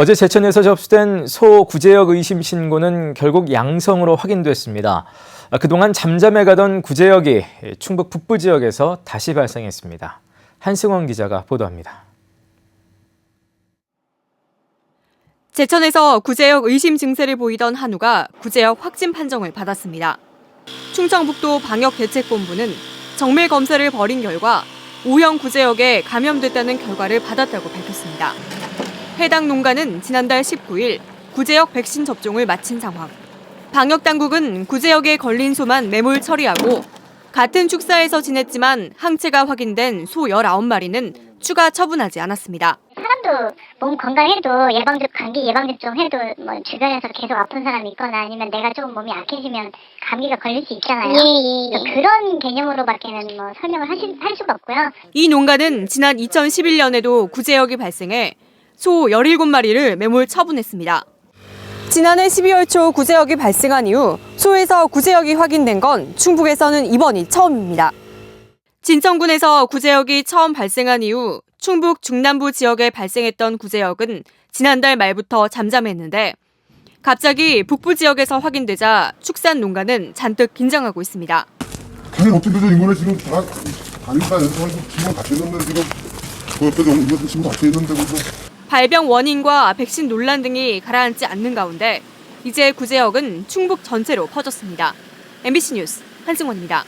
어제 제천에서 접수된 소 구제역 의심 신고는 결국 양성으로 확인됐습니다. 아, 그동안 잠잠해 가던 구제역이 충북 북부 지역에서 다시 발생했습니다. 한승원 기자가 보도합니다. 제천에서 구제역 의심 증세를 보이던 한우가 구제역 확진 판정을 받았습니다. 충청북도 방역대책본부는 정밀 검사를 벌인 결과 O형 구제역에 감염됐다는 결과를 받았다고 밝혔습니다. 해당 농가는 지난달 19일 구제역 백신 접종을 마친 상황. 방역 당국은 구제역에 걸린 소만 매몰 처리하고 같은 축사에서 지냈지만 항체가 확인된 소 19마리는 추가 처분하지 않았습니다. 사람도 몸 건강해도 예방 감기 예방 접종 해도 뭐 주변에서 계속 아픈 사람이 있거나 아니면 내가 조금 몸이 약해지면 감기가 걸릴 수 있잖아요. 그래서 그런 개념으로밖에는 뭐 설명을 하시, 할 수가 없고요. 이 농가는 지난 2011년에도 구제역이 발생해 소 17마리를 매몰 처분했습니다. 지난해 12월 초 구제역이 발생한 이후 소에서 구제역이 확인된 건 충북에서는 이번이 처음입니다. 진천군에서 구제역이 처음 발생한 이후 충북 중남부 지역에 발생했던 구제역은 지난달 말부터 잠잠했는데 갑자기 북부 지역에서 확인되자 축산 농가는 잔뜩 긴장하고 있습니다. 당연히 어떻게든 인근에 지금 다 다니까 연습하고 지금 갇혀 있는데 지금 그 이것도 지금 갇혀 있는데 그거 발병 원인과 백신 논란 등이 가라앉지 않는 가운데 이제 구제역은 충북 전체로 퍼졌습니다. MBC 뉴스 한승원입니다.